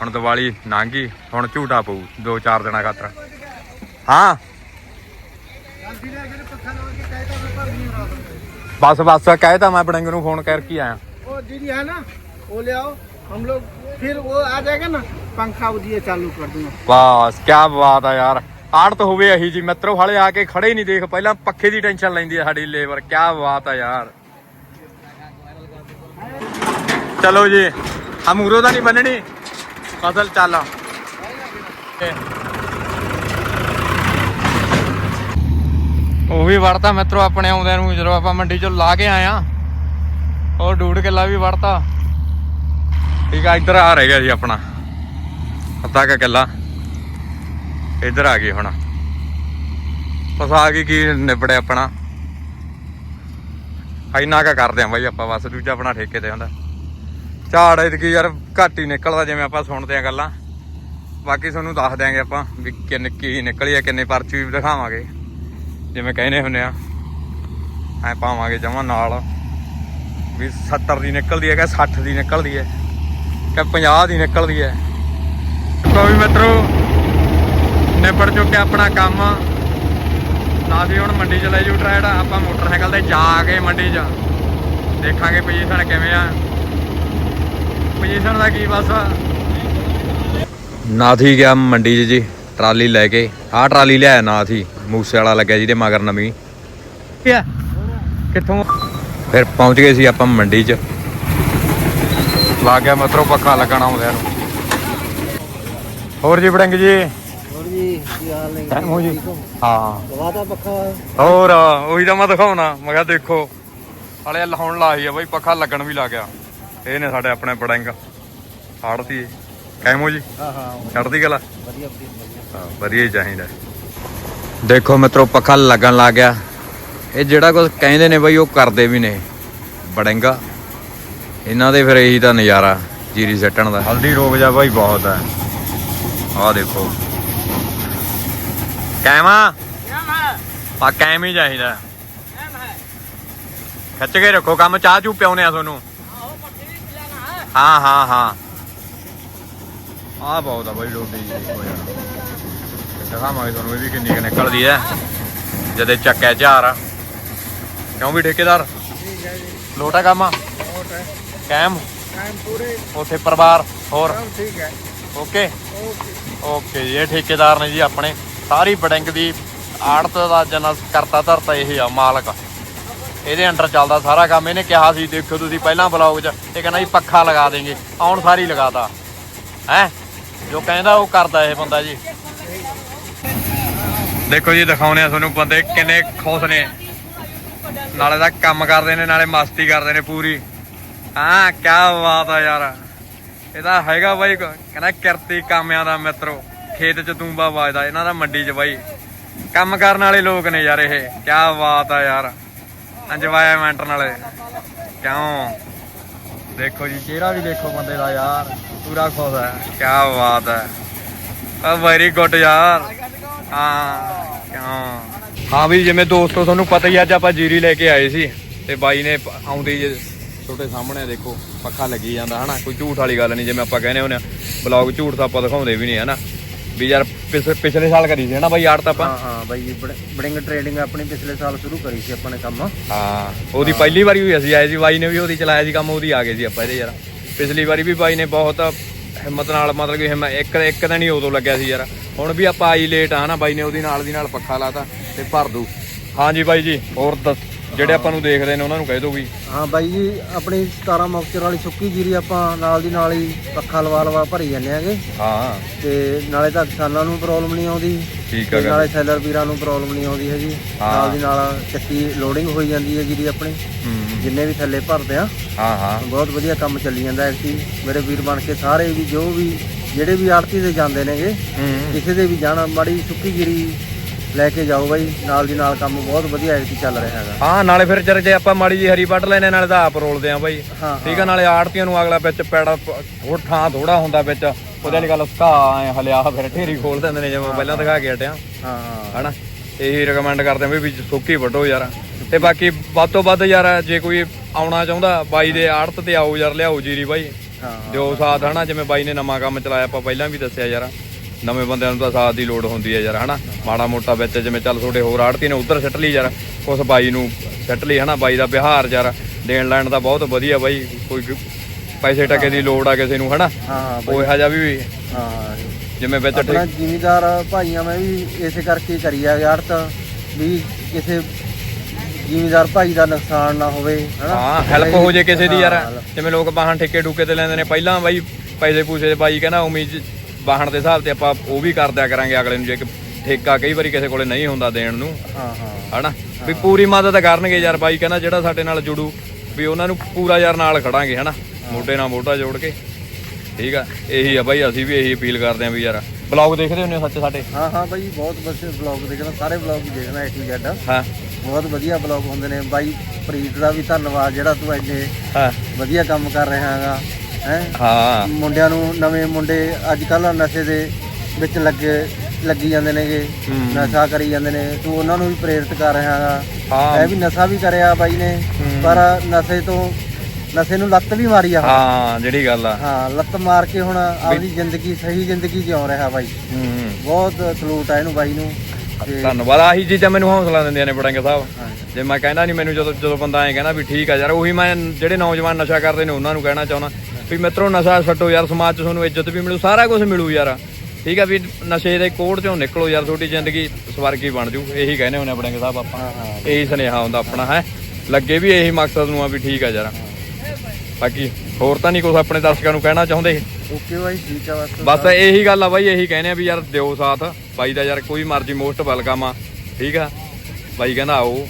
ਹੁਣ ਦੀਵਾਲੀ ਲੰਘੀ ਹੁਣ ਝੂਟਾ ਪਊ, ਦੋ ਚਾਰ ਦਿਨਾਂ ਖਾਤਰ। ਹਾਂ। ਬਸ ਬਸ ਕਹਿਤਾ ਮੈਂ ਬੜੰਗ ਨੂੰ ਫੋਨ ਕਰਕੇ ਆਇਆ वो दीदी है ना वो ले आओ हम लोग फिर वो आ जाएगा ना पंखा वो दिए चालू कर दूंगा ਬਸ ਕੀ ਬਾਤ ਆ ਯਾਰ ਆੜਤ ਹੋਵੇ ਅਹੀ ਜੀ ਮਿੱਤਰੋ ਹਲੇ ਆ ਕੇ ਖੜੇ ਹੀ ਨਹੀਂ ਦੇਖ ਪਹਿਲਾਂ ਪੱਖੇ ਦੀ ਟੈਨਸ਼ਨ ਲੈਂਦੀ ਆ ਸਾਡੀ ਲੇਬਰ ਕੀ ਬਾਤ ਆ ਯਾਰ ਚਲੋ ਜੀ ਆ ਮੂਰੋ ਦਾ ਨਹੀਂ ਬੰਨਣੀ ਫਸਲ ਚੱਲ ਉਹ ਵੀ ਵੜਤਾ ਮਿੱਤਰੋ, ਆਪਣੇ ਆਉਂਦਿਆਂ ਨੂੰ ਜਦੋਂ ਆਪਾਂ ਮੰਡੀ ਚੋਂ ਲਾ ਕੇ ਆਇਆ ਉਹ ਡੂੜ ਕਿੱਲਾ ਵੀ ਵੜਤਾ। ਠੀਕ ਆ, ਇੱਧਰ ਆ ਰਹਿ ਗਿਆ ਜੀ ਆਪਣਾ। ਅੱਧਾ ਕੁ ਕਿੱਲਾ। ਇੱਧਰ ਆ ਗਏ ਹੁਣ। ਬਸ ਆ ਗਈ ਕੀ ਨਿਬੜਿਆ ਆਪਣਾ। ਇੰਨਾ ਕਾ ਕਰਦੇ ਆ ਬਾਈ ਆਪਾਂ ਬਸ, ਦੂਜਾ ਆਪਣਾ ਠੇਕੇ ਤੇ ਹੁੰਦਾ। ਝਾੜ ਇਤਕੀ ਯਾਰ ਘੱਟ ਹੀ ਨਿਕਲਦਾ ਜਿਵੇਂ ਆਪਾਂ ਸੁਣਦੇ ਆ ਗੱਲਾਂ। ਬਾਕੀ ਤੁਹਾਨੂੰ ਦੱਸ ਦਿਆਂਗੇ ਆਪਾਂ ਵੀ ਕਿੰਨ ਕੀ ਨਿਕਲੀ ਆ, ਕਿੰਨੇ ਪਰਚੀ ਦਿਖਾਵਾਂਗੇ। ਜਿਵੇਂ ਕਹਿੰਦੇ ਹੁੰਦੇ ਆ, ਐ ਪਾਵਾਂਗੇ ਜਮਾ ਨਾਲ, ਵੀ 70 ਦੀ ਨਿਕਲਦੀ ਹੈ ਕਿ 60 ਦੀ ਨਿਕਲਦੀ ਹੈ ਕਿ 50 ਦੀ ਨਿਕਲਦੀ ਹੈ। ਕੋਈ ਮਿੱਤਰੋ, ਨਿਬੜ ਚੁੱਕਿਆ ਆਪਣਾ ਕੰਮ। ਨਾ ਵੀ ਹੁਣ ਮੰਡੀ ਚ ਲੈ ਜੂ ਟਰੈਡ ਆਪਾਂ ਮੋਟਰਸਾਈਕਲ ਤੇ ਜਾ ਕੇ ਮੰਡੀ 'ਚ। ਦੇਖਾਂਗੇ ਪੋਜੀਸ਼ਨ ਕਿਵੇਂ ਆ। ਪੋਜੀਸ਼ਨ ਦਾ ਕੀ ਬਸ? ਨਾਥੀ ਗਿਆ ਮੰਡੀ 'ਚ ਜੀ, ਟਰਾਲੀ ਲੈ ਕੇ। ਆਹ ਟਰਾਲੀ ਲਿਆਇਆ ਨਾਥੀ। ਮੂਸੇ ਵਾਲਾ ਲੱਗਿਆ ਜਿਹਦੇ ਮਗਰ ਨਵੀਂ। ਪਿਆ ਕਿੱਥੋਂ? ਫਿਰ ਪਹੁੰਚ ਗਏ ਸੀ ਆਪਾਂ ਮੰਡੀ 'ਚ। ਲੱਗ ਗਿਆ ਮਤਰੋ ਪੱਖਾ ਲੱਗਣਾ ਆਉਂਦਿਆਂ ਨੂੰ। ਹੋਰ ਜੀ ਬੜੰਗ ਜੀ? ਹੋਰ ਜੀ ਹਾਂ ਲਵਾਤਾ ਪੱਖਾ ਉਹੀ ਤਾਂ ਮੈਂ ਦਿਖਾਉਣਾ। ਮੈਂ ਕਿਹਾ ਦੇਖੋ। ਹਲੇ ਲਾਉਣ ਲਾਈ ਆ ਬਾਈ ਪੱਖਾ ਲੱਗਣ ਵੀ ਲੱਗ ਗਿਆ। ਇਹ ਨੇ ਸਾਡੇ ਆਪਣੇ ਬੜੰਗ ਹਾੜਤੀ ਕੈਮੋ ਜੀ? ਹਾਂ ਹਾਂ। ਛੱਡਦੀ ਗਲਾ? ਵਧੀਆ ਵਧੀਆ। ਹਾਂ ਵਧੀਆ ਹੀ ਚਾਹੀਦਾ। ਦੇਖੋ ਮਿੱਤਰੋ ਪੱਖਾ ਲੱਗਣ ਲੱਗ ਗਿਆ। ਇਹ ਜਿਹੜਾ ਕੁਝ ਕਹਿੰਦੇ ਨੇ ਬਈ ਉਹ ਕਰਦੇ ਵੀ ਨੇ। ਬੜੰਗਾ। ਇਹਨਾਂ ਦੇ ਫਿਰ ਇਹੀ ਤਾਂ ਨਜ਼ਾਰਾ ਜੀਰੀ ਸੱਟਣ ਦਾ। ਹਲਦੀ ਰੋਗ ਜਾ ਬਾਈ ਬਹੁਤ ਹੈ। ਆਹ ਦੇਖੋ। ਕੈਮਾ ਪਾ ਕੈਮ ਹੀ ਚਾਹੀਦਾ। ਖੱਚ ਕੇ ਰੱਖੋ ਕੰਮ ਚਾਹ ਚੂ ਪਿਆਉਨੇ ਆ ਤੁਹਾਨੂੰ। ਹਾਂ ਹਾਂ ਹਾਂ। ਆਹ ਬਹੁਤ ਆ ਬਾਈ ਰੋਟੀ ਹੋਇਆ ਦਿਖਾਵਾਂਗੇ ਇਹ ਚੱਕਿਆ ਝਾਰ। ਕਿਉਂ ਵੀ ਠੇਕੇਦਾਰ? ਲੋਟਾ ਕੰਮ? ਲੋਟ ਕੈਮ ਕੈਮ ਪੂਰੇ। ਉਥੇ ਪਰਿਵਾਰ ਹੋਰ? ਠੀਕ ਹੈ। ਓਕੇ? ਓਕੇ। ਇਹ ਠੇਕੇਦਾਰ ਨੇ ਜੀ ਆਪਣੇ। ਸਾਰੀ ਬੜਿੰਗ ਦੀ ਆੜਤ ਦਾ ਜਨਾ ਕਰਤਾ ਧਰਤਾ ਇਹ ਆ ਮਾਲਕ। ਇਹਦੇ ਅੰਡਰ ਚੱਲਦਾ ਸਾਰਾ ਕੰਮ। ਇਹਨੇ ਕਿਹਾ ਸੀ ਦੇਖੋ ਤੁਸੀਂ ਪਹਿਲਾਂ ਬਲੌਗ 'ਚ ਇਹ ਕਹਿੰਦਾ ਜੀ ਪੱਖਾ ਲਗਾ ਦੇਂਗੇ। ਆਉਣ ਸਾਰੀ ਲਗਾਤਾ। ਹੈ? ਜੋ ਕਹਿੰਦਾ ਉਹ ਕਰਦਾ ਇਹ ਬੰਦਾ ਜੀ। ਦੇਖੋ ਜੀ ਦਿਖਾਉਨੇ ਆ ਤੁਹਾਨੂੰ ਬੰਦੇ ਕਿੰਨੇ ਖੁਸ਼ ਨੇ। ਨਾਲੇ ਦਾ ਕੰਮ ਕਰਦੇ ਨੇ, ਨਾਲੇ ਮਸਤੀ ਕਰਦੇ ਨੇ ਪੂਰੀ। ਹਾਂ ਕੀ ਬਾਤ ਆ ਯਾਰ। ਇਹਦਾ ਹੈਗਾ ਬਾਈ, ਕਹਿੰਦਾ ਕਿਰਤੀ ਕਾਮਿਆਂ ਦਾ ਮਿੱਤਰੋ, ਖੇਤ ਚ ਤੂੰਬਾ ਵਾਜਦਾ, ਇਹਨਾਂ ਦਾ ਮੰਡੀ ਚ ਬਾਈ। ਕੰਮ ਕਰਨ ਵਾਲੇ ਲੋਕ ਨੇ ਯਾਰ ਇਹ ਕੀ ਬਾਤ ਆ ਯਾਰ। ਇੰਜੋਇਮੈਂਟ ਨਾਲੇ। ਕਿਉਂ? ਦੇਖੋ ਜੀ, ਚਿਹਰਾ ਵੀ ਦੇਖੋ ਬੰਦੇ ਦਾ ਯਾਰ, ਪੂਰਾ ਖੁਸ਼ ਹੈ ਕੀ ਬਾਤ ਹੈ। ਆ ਵੈਰੀ ਗੁੱਡ ਯਾਰ। ਹਾਂ। ਵੀ ਜਿਵੇਂ ਦੋਸਤੋ ਤੁਹਾਨੂੰ ਪਤਾ ਹੀ ਅੱਜ ਆਪਾਂ ਜੀਰੀ ਲੈ ਕੇ ਆਏ ਸੀ ਤੇ ਬਾਈ ਨੇ ਆਉਂਦੇ ਛੋਟੇ ਸਾਹਮਣੇ ਦੇਖੋ ਪੱਖਾ ਲੱਗੀ ਜਾਂਦਾ ਹਨਾ? ਕੋਈ ਝੂਠ ਵਾਲੀ ਗੱਲ ਨਹੀਂ ਜਿਵੇਂ ਆਪਾਂ ਕਹਿੰਦੇ ਹੁੰਦੇ ਆ ਬਲੌਗ ਝੂਠ ਤਾਂ ਆਪਾਂ ਦਿਖਾਉਂਦੇ ਵੀ ਨਹੀਂ ਹਨਾ? ਵੀ ਯਾਰ ਪਿਛ- ਪਿਛਲੇ ਸਾਲ ਕਰੀ ਸੀ ਹਨਾ ਬਾਈ ਆੜ ਤਾਂ ਆਪਾਂ? ਹਾਂ ਹਾਂ ਬਾਈ ਬੜਿੰਗ ਟ੍ਰੇਡਿੰਗ ਆਪਣੀ ਪਿਛਲੇ ਸਾਲ ਸ਼ੁਰੂ ਕਰੀ ਸੀ ਆਪਾਂ ਨੇ ਕੰਮ। ਹਾਂ ਉਹਦੀ ਪਹਿਲੀ ਵਾਰੀ ਹੋਈ ਅਸੀਂ ਆਏ ਸੀ ਬਾਈ ਨੇ ਵੀ ਉਹਦੀ ਚਲਾਇਆ ਸੀ ਕੰਮ ਉਹਦੀ ਆ ਗਏ ਸੀ ਆਪਾਂ ਇਹਦੇ ਯਾਰ। ਪਿਛਲੀ ਵਾਰੀ ਵੀ ਬਾਈ ਨੇ ਬਹੁਤ ਹਿੰਮਤ ਨਾਲ ਮਤਲਬ ਕਿ ਇੱਕ ਇੱਕ ਦਿਨ ਹੀ ਉਦੋਂ ਲੱਗਿਆ ਸੀ ਯਾਰ। ਹੁਣ ਵੀ ਆਪਾਂ ਆਈ ਲੇਟ ਆ ਨਾ ਬਾਈ ਨੇ ਉਹਦੀ ਨਾਲ ਦੀ ਨਾਲ ਪੱਖਾ ਲਾਤਾ ਤੇ ਭਰ ਦੂ ਹਾਂਜੀ ਬਾਈ ਜੀ ਹੋਰ ਦੱਸ ਜਿਹੜੇ ਆਪਾਂ ਨੂੰ ਦੇਖਦੇ ਨੇ ਉਹਨਾਂ ਨੂੰ ਕਹਿ ਦਿਓ ਵੀ। ਹਾਂ ਬਾਈ ਜੀ ਆਪਣੀ 17 ਮੌਕਚਰ ਵਾਲੀ ਸੁੱਕੀ ਜੀਰੀ ਆਪਾਂ ਨਾਲ ਦੀ ਨਾਲ ਹੀ ਪੱਖਾ ਲਵਾ ਲਵਾ ਭਰੀ ਜਾਂਦੇ ਆਂਗੇ। ਹਾਂ। ਤੇ ਨਾਲੇ ਤਾਂ ਕਿਸਾਨਾਂ ਨੂੰ ਪ੍ਰੋਬਲਮ ਨਹੀਂ ਆਉਂਦੀ। ਠੀਕ ਤੇ ਨਾਲੇ ਸੈਲਰ ਵੀਰਾਂ ਨੂੰ ਪ੍ਰੋਬਲਮ ਨਹੀਂ ਆਉਂਦੀ ਹੈਗੀ। ਹਾਂ। ਨਾਲ ਦੀ ਨਾਲ ਚੱਕੀ ਲੋਡਿੰਗ ਹੋਈ ਜਾਂਦੀ ਹੈ ਜੀਰੀ ਆਪਣੀ। ਹੂੰ। ਜਿੰਨੇ ਵੀ ਥੱਲੇ ਭਰਦੇ ਆ। ਹਾਂ ਹਾਂ। ਬਹੁਤ ਵਧੀਆ ਕੰਮ ਚੱਲੀ ਜਾਂਦਾ ਐਕਟੀ ਮੇਰੇ ਵੀਰ ਬਣ ਕੇ ਸਾਰੇ ਵੀ ਜੋ ਵੀ ਜਿਹੜੇ ਵੀ ਆੜਤੀ ਤੇ ਜਾਂਦੇ ਨੇਗੇ ਹੂੰ। ਕਿਸੇ ਦੇ ਵੀ ਜਾਣਾ ਮਾੜੀ ਸੁੱਕੀ ਜੀਰੀ ਲੈ ਕੇ ਜਾਓ ਬਾਈ ਨਾਲ ਦੀ ਨਾਲ ਕੰਮ ਬਹੁਤ ਵਧੀਆ ਐਕਟੀ ਚੱਲ ਰਿਹਾ ਹੈਗਾ। ਹਾਂ ਨਾਲੇ ਫਿਰ ਜਰ ਜੇ ਆਪਾਂ ਮਾੜੀ ਜੀ ਹਰੀ ਵੱਢ ਲੈਨੇ ਨਾਲੇ ਤਾਂ ਆਪ ਰੋਲਦੇ ਆ ਬਾਈ। ਹਾਂ ਠੀਕ ਆ ਨਾਲੇ ਆੜਤੀਆਂ ਨੂੰ ਅਗਲਾ ਵਿੱਚ ਪੈੜਾ ਥੋੜਾ ਥਾਂ ਥੋੜਾ ਹੁੰਦਾ ਵਿੱਚ ਉਹਦੇ ਵਾਲੀ ਗੱਲ ਘਾ ਐ ਹਲਿਆ ਫਿਰ ਢੇਰੀ ਖੋਲ ਦਿੰਦੇ ਨੇ ਜਿਵੇਂ ਪਹਿਲਾਂ ਦਿਖਾ ਕੇ ਹਟਿਆ। ਹਾਂ ਹਾਂ। ਹਨਾ? ਇਹੀ ਰეკਮੈਂਡ ਕਰਦੇ ਆ ਵੀ ਵੀ ਸੁੱਕੀ ਵੱਢੋ ਯਾਰ। ਤੇ ਬਾਕੀ ਵੱਧ ਤੋਂ ਵੱਧ ਯਾਰ ਜੇ ਕੋਈ ਆਉਣਾ ਚਾਹੁੰਦਾ ਬਾਈ ਦੇ ਆੜਤ ਤੇ ਆਓ ਯਾਰ ਲਿਆਓ ਜੀਰੀ ਬਾਈ। ਦਿਓ ਸਾਥ ਹਨਾ ਜਿਵੇਂ ਬਾਈ ਨੇ ਨਵਾਂ ਕੰਮ ਚਲਾਇਆ ਆਪਾਂ ਪਹਿਲਾਂ ਵੀ ਦੱਸਿਆ ਯਾਰ ਨਵੇਂ ਬੰਦਿਆਂ ਨੂੰ ਤਾਂ ਸਾਥ ਦੀ ਲੋੜ ਹੁੰਦੀ ਹੈ ਯਾਰ ਹਨਾ। ਮਾੜਾ ਮੋਟਾ ਵਿੱਚ ਜਿਵੇਂ ਚੱਲ ਤੁਹਾਡੇ ਹੋਰ ਆੜਤੀ ਨੇ ਉਧਰ ਸੱਟ ਲਈ ਯਾਰ ਉਸ ਬਾਈ ਨੂੰ ਸੱਟ ਲਈ ਹਨਾ ਬਾਈ ਦਾ ਬਿਹਾਰ ਯਾਰ ਦੇਣ ਲੈਣ ਦਾ ਬਹੁਤ ਵਧੀਆ ਬਾਈ ਕੋਈ ਪੈਸੇ ਟਕੇ ਦੀ ਲੋੜ ਆ ਕਿਸੇ ਨੂੰ ਹਨਾ। ਹਾਂ ਉਹ ਇਹੋ ਜਿਹਾ ਵੀ ਹਾਂ। ਜਿਵੇਂ ਵਿੱਚ ਆਪਣਾ ਜ਼ਿਮੀਦਾਰ ਭਾਈਆਂ ਮੈਂ ਵੀ ਇਸੇ ਕਰਕੇ ਕਰੀ ਆ ਆੜਤ ਵੀ ਕਿਸੇ ਜ਼ਿਮੀਦਾਰ ਭਾਈ ਦਾ ਨੁਕਸਾਨ ਨਾ ਹੋਵੇ ਹਾਂ ਹੈਲਪ ਹੋ ਜੇ ਕਿਸੇ ਦੀ ਯਾਰ। ਜਿਵੇਂ ਲੋਕ ਵਾਹਨ ਠੇਕੇ ਠੂਕੇ ਤੇ ਲੈਂਦੇ ਨੇ ਪਹਿਲਾਂ ਬਾਈ ਪੈਸੇ ਪੂਸੇ ਬਾਈ ਕਹਿੰਦਾ ਉਮੀਦ ਵਾਹਨ ਦੇ ਹਿਸਾਬ ਤੇ ਆਪਾਂ ਉਹ ਵੀ ਕਰ ਦਿਆ ਕਰਾਂਗੇ ਅਗਲੇ ਨੂੰ ਜੇ ਠੇਕਾ ਕਈ ਵਾਰੀ ਕਿਸੇ ਕੋਲੇ ਨਹੀਂ ਹੁੰਦਾ ਦੇਣ ਨੂੰ। ਹਾਂ ਹਾਂ। ਹਨਾ? ਵੀ ਪੂਰੀ ਮਦਦ ਕਰਨਗੇ ਯਾਰ ਬਾਈ ਕਹਿੰਦਾ ਜਿਹੜਾ ਸਾਡੇ ਨਾਲ ਜੁੜੂ ਵੀ ਉਹਨਾਂ ਨੂੰ ਪੂਰਾ ਯਾਰ ਨਾਲ ਖੜਾਂਗੇ ਹਨਾ? ਮੋਢੇ ਨਾਲ ਮੋਢਾ ਜੋੜ ਕੇ। ਠੀਕ ਆ ਇਹੀ ਆ ਬਾਈ ਅਸੀਂ ਵੀ ਇਹੀ ਅਪੀਲ ਕਰਦੇ ਆਂ ਵੀ ਯਾਰ ਬਲੌਗ ਦੇਖਦੇ ਹੁੰਦੇ ਹੋ ਸੱਚ ਸਾਡੇ? ਹਾਂ ਹਾਂ ਬਾਈ ਬਹੁਤ ਵਧੀਆ ਬਲੌਗ ਦੇਖਣਾ ਸਾਰੇ ਬਲੌਗ ਹੀ ਦੇਖਣਾ ਏ ਟੂ ਜ਼ੈਡ ਹਾਂ। ਬਹੁਤ ਵਧੀਆ ਬਲੌਗ ਹੁੰਦੇ ਨੇ। ਬਾਈ ਪ੍ਰੀਤ ਦਾ ਵੀ ਧੰਨਵਾਦ ਜਿਹੜਾ ਤੂੰ ਇੰਨੇ ਹਾਂ। ਵਧੀਆ ਕੰਮ ਕਰ ਰਿਹਾ ਹੈਗਾ ਹੈ? ਹਾਂ। ਮੁੰਡਿਆਂ ਨੂੰ ਨਵੇਂ ਮੁੰਡੇ ਅੱਜ ਕੱਲ੍ਹ ਨਸ਼ੇ ਦੇ ਵਿੱਚ ਲੱਗੇ ਲੱਗੀ ਜਾਂਦੇ ਨੇਗੇ। ਨਸ਼ਾ ਕਰੀ ਜਾਂਦੇ ਨੇ। ਤੂੰ ਉਹਨਾਂ ਨੂੰ ਵੀ ਪ੍ਰੇਰਿਤ ਕਰ ਰਿਹਾ ਹੈਗਾ। ਹਾਂ। ਇਹ ਵੀ ਨਸ਼ਾ ਵੀ ਕਰਿਆ ਬਾਈ ਨੇ। ਪਰ ਨਸ਼ੇ ਤੋਂ ਨਸ਼ੇ ਨੂੰ ਲੱਤ ਵੀ ਮਾਰੀ ਆ। ਹਾਂ ਜਿਹੜੀ ਗੱਲ ਆ। ਹਾਂ ਲੱਤ ਮਾਰ ਕੇ ਹੁਣ ਆਪਣੀ ਜ਼ਿੰਦਗੀ ਸਹੀ ਜ਼ਿੰਦਗੀ ਜਿਉ ਰਿਹਾ ਬਾਈ। ਹੂੰ। ਬਹੁਤ ਸਲੂਟ ਆ ਇਹਨੂੰ ਬਾਈ ਨੂੰ। ਧੰਨਵਾਦ। ਆਹੀ ਚੀਜ਼ਾਂ ਮੈਨੂੰ ਹੌਸਲਾ ਦਿੰਦੀਆਂ ਨੇ ਬੜਾਂਗੇ ਸਾਹਿਬ। ਜੇ। ਮੈਂ ਕਹਿੰਦਾ ਨਹੀਂ ਮੈਨੂੰ ਜਦੋਂ ਜਦੋਂ ਬੰਦਾ ਐਂ ਕਹਿੰਦਾ ਵੀ ਠੀਕ ਆ ਯਾਰ ਉਹੀ ਮੈਂ ਜਿਹੜੇ ਨੌਜਵਾਨ ਨਸ਼ਾ ਕਰਦੇ ਨੇ ਉਹਨਾਂ ਨੂੰ ਕਹਿਣਾ ਚਾਹੁੰਦਾ ਵੀ ਮਿੱਤਰੋ ਨਸ਼ਾ ਛੱਡੋ ਯਾਰ ਸਮਾਜ 'ਚ ਤੁਹਾਨੂੰ ਇੱਜ਼ਤ ਵੀ ਮਿਲੂ ਸਾਰਾ ਕੁਝ ਮਿਲੂ ਯਾਰ। ਠੀਕ ਆ ਵੀ ਨਸ਼ੇ ਦੇ ਕੋੜ 'ਚੋਂ ਨਿਕਲੋ ਯਾਰ ਤੁਹਾਡੀ ਜ਼ਿੰਦਗੀ ਸਵਰਗੀ ਬਣ ਜੂ। ਇਹੀ ਕਹਿੰਦੇ ਹੁੰਦੇ ਬੜਾਂਗੇ ਸਾਹਿਬ ਆਪਾਂ। ਇਹੀ ਸੁਨੇਹਾ ਹੁੰਦਾ ਆਪਣਾ ਹੈ। ਲੱਗੇ ਵੀ ਇਹੀ ਮਕਸਦ ਨੂੰ ਆ ਵੀ ਠੀਕ ਆ ਯਾਰ। ਬਾਕੀ ਹੋਰ ਤਾਂ ਨਹੀਂ ਕੁਝ ਆਪਣੇ ਦਰਸ਼ਕਾਂ ਨੂੰ ਕਹਿਣਾ ਚਾਹੁੰਦੇ। ਓਕੇ ਬਾਈ ਠੀਕ ਆ ਬਸ। ਬਸ ਇਹੀ ਗੱਲ ਆ ਬਾਈ ਇਹੀ ਕਹਿੰਦੇ ਆ ਵੀ ਯਾਰ ਦਿਓ ਸਾਥ। ਬਾਈ ਦਾ ਯਾਰ ਕੋਈ ਮਰਜ਼ੀ ਮੋਸਟ ਵੈਲਕਮ ਆ ਠੀਕ ਆ? ਬਾਈ ਕਹਿੰਦਾ ਆਓ